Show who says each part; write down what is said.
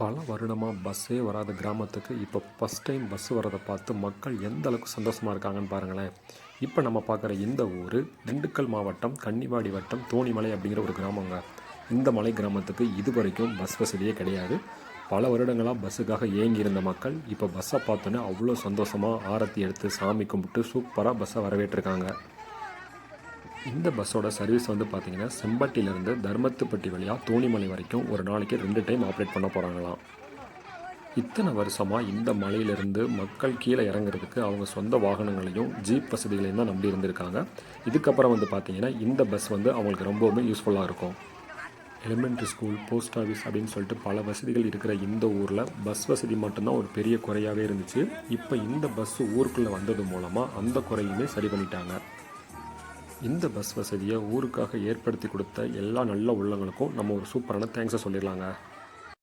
Speaker 1: பல வருடமாக பஸ்ஸே வராத கிராமத்துக்கு இப்போ ஃபஸ்ட் டைம் பஸ் வரதை பார்த்து மக்கள் எந்த அளவுக்கு சந்தோஷமாக இருக்காங்கன்னு பாருங்களேன். இப்போ நம்ம பார்க்குற இந்த ஊர் திண்டுக்கல் மாவட்டம் கன்னிவாடி வட்டம் தோணிமலை அப்படிங்கிற ஒரு கிராமங்க. இந்த மலை கிராமத்துக்கு இது வரைக்கும் பஸ் வசதியே கிடையாது. பல வருடங்களாக பஸ்ஸுக்காக ஏங்கி இருந்த மக்கள் இப்போ பஸ்ஸை பார்த்தோன்னே அவ்வளோ சந்தோஷமாக ஆரத்தி எடுத்து சாமி கும்பிட்டு சூப்பராக பஸ்ஸை வரவேற்றிருக்காங்க. இந்த பஸ்ஸோட சர்வீஸ் வந்து பார்த்தீங்கன்னா செம்பட்டியிலேருந்து தர்மத்துப்பட்டி வழியாக தோணிமலை வரைக்கும் ஒரு நாளைக்கு ரெண்டு டைம் ஆப்ரேட் பண்ண போகிறாங்களாம் இத்தனை வருஷமாக இந்த மலையிலிருந்து மக்கள் கீழே இறங்குறதுக்கு அவங்க சொந்த வாகனங்களையும் ஜீப் வசதிகளையும் தான் நம்பி இருந்திருக்காங்க. இதுக்கப்புறம் வந்து பார்த்திங்கன்னா இந்த பஸ் வந்து அவங்களுக்கு ரொம்பவுமே யூஸ்ஃபுல்லாக இருக்கும். எலிமெண்ட்ரி ஸ்கூல் போஸ்ட் ஆஃபீஸ் அப்படின்னு சொல்லிட்டு பல வசதிகள் இருக்கிற இந்த ஊரில் பஸ் வசதி மட்டும்தான் ஒரு பெரிய குறையாகவே இருந்துச்சு. இப்போ இந்த பஸ் ஊருக்குள்ளே வந்தது மூலமாக அந்த குறையுமே சரி பண்ணிட்டாங்க. இந்த பஸ் வசதியை ஊருக்காக ஏற்படுத்தி கொடுத்த எல்லா நல்ல உள்ளங்களுக்கும் நம்ம ஒரு சூப்பரான தேங்க்ஸை சொல்லிடலாங்க.